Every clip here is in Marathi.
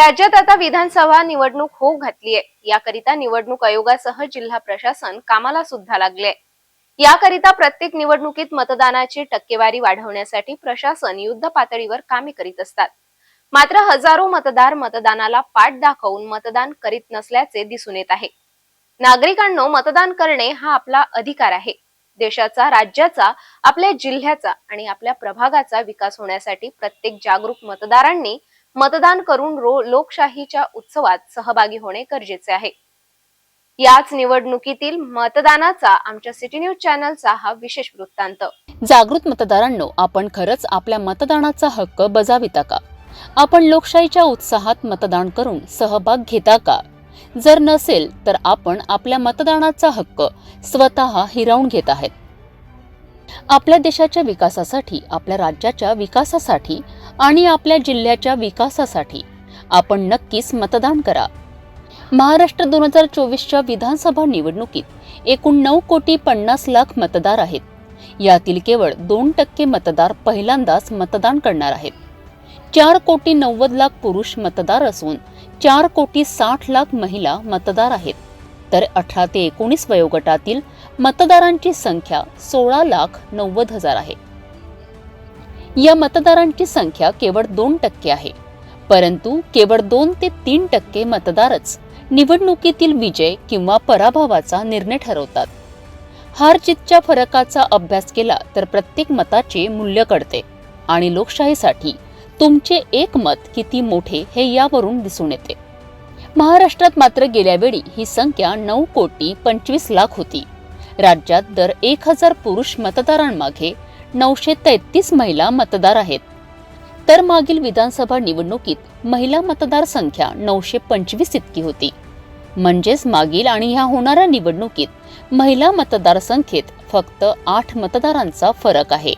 राज्यात आता विधानसभा निवडणूक होऊ घातली आहे याकरिता निवडणूक आयोगासह जिल्हा प्रशासन कामाला सुद्धा लागले याकरिता प्रत्येक निवडणुकीत मतदानाची टक्केवारी वाढवण्यासाठी प्रशासन युद्ध पातळीवर कामे करीत असतात. मात्र हजारो मतदार मतदानाला पाठ दाखवून मतदान करीत नसल्याचे दिसून येत आहे. नागरिकांनो मतदान करणे हा आपला अधिकार आहे. देशाचा राज्याचा आपल्या जिल्ह्याचा आणि आपल्या प्रभागाचा विकास होण्यासाठी प्रत्येक जागरूक मतदारांनी मतदान करून रो- लोकशाहीच्या उत्सवात सहभागी होणे गरजेचे आहे. याच निवडणुकीतील मतदानाचा आमच्या सिटी न्यूज चॅनलचा हा विशेष वृत्तांत. जागृत मतदारांनो आपण खरंच आपल्या मतदानाचा हक्क बजाविता का? आपण लोकशाहीच्या उत्साहात मतदान करून सहभाग घेता का? जर नसेल तर आपण आपल्या मतदानाचा हक्क स्वतः हिरावून घेत आहेत. आपल्या देशाच्या विकासासाठी आपल्या राज्याच्या विकासासाठी आणि आपल्या जिल्ह्याच्या विकासासाठी आपण नक्कीच मतदान करा. महाराष्ट्र दोन हजार चोवीसच्या विधानसभा निवडणुकीत एकूण नऊ कोटी पन्नास लाख मतदार आहेत. यातील केवळ दोन टक्के मतदार पहिल्यांदाच मतदान करणार आहेत. चार कोटी नव्वद लाख पुरुष मतदार असून चार कोटी साठ लाख महिला मतदार आहेत. तर अठरा ते एकोणीस वयोगटातील मतदारांची संख्या सोळा लाख नव्वद हजार आहे. या मतदारांची संख्या केवळ दोन टक्के आहे. परंतु केवळ दोन ते तीन टक्के मतदारच निवडणुकीतील विजय किंवा पराभवाचा निर्णय ठरवतात. हार जीतच्या फरकाचा अभ्यास केला तर प्रत्येक मताचे मूल्य कळते आणि लोकशाहीसाठी तुमचे एक मत किती मोठे हे यावरून दिसून येते. महाराष्ट्रात मात्र गेल्यावेळी ही संख्या नऊ कोटी पंचवीस लाख होती. राज्यात दर एक हजार पुरुष मतदारांमागे नऊशे तेहतीस महिला मतदार आहेत. तर मागील विधानसभा निवडणुकीत महिला मतदार संख्या नऊशे पंचवीस इतकी होती. म्हणजेच मागील आणि ह्या होणाऱ्या निवडणुकीत महिला मतदार संख्येत फक्त आठ मतदारांचा फरक आहे.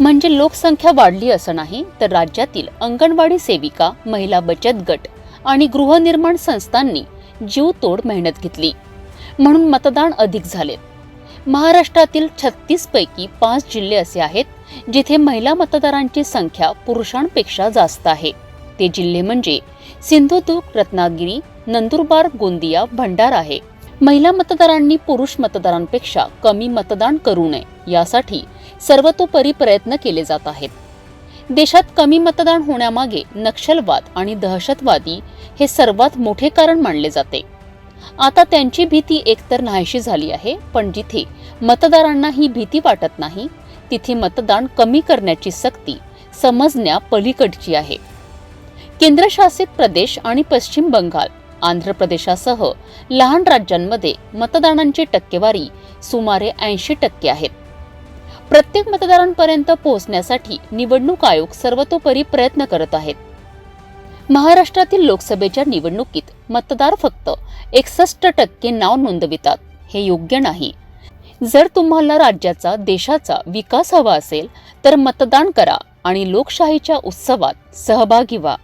म्हणजे लोकसंख्या वाढली असं नाही तर राज्यातील अंगणवाडी सेविका महिला बचत गट आणि गृहनिर्माण संस्थांनी जीवतोड मेहनत घेतली. म्हणून मतदान अधिक झालेत महाराष्ट्रातील छत्तीसपैकी पाच जिल्हे असे आहेत जिथे महिला मतदारांची संख्या पुरुषांपेक्षा जास्त आहे. ते जिल्हे म्हणजे सिंधुदुर्ग रत्नागिरी नंदुरबार गोंदिया भंडारा आहे. महिला मतदारांनी पुरुष मतदारांपेक्षा कमी मतदान करू नये यासाठी सर्वतोपरी प्रयत्न केले जात आहेत. देशात कमी मतदान होण्यामागे नक्षलवाद आणि दहशतवादी हे सर्वात मोठे कारण मानले जाते. आता त्यांची भीती एकतर नाहीशी झाली आहे पण जिथे मतदारांना ही भीती वाटत नाही तिथे मतदान कमी करण्याची सक्ती समजण्या पलीकडची आहे. केंद्रशासित प्रदेश आणि पश्चिम बंगाल आंध्र प्रदेशासह लहान राज्यांमध्ये मतदानांची टक्केवारी सुमारे ऐंशी टक्के आहेत. प्रत्येक मतदारांपर्यंत पोहोचण्यासाठी निवडणूक आयोग सर्वतोपरी प्रयत्न करत आहेत. महाराष्ट्रातील लोकसभेच्या निवडणुकीत मतदार फक्त एकसष्ट टक्के नाव नोंदवितात. हे योग्य नाही. जर तुम्हाला राज्याचा देशाचा विकास हवा असेल तर मतदान करा आणि लोकशाहीच्या उत्सवात सहभागी व्हा.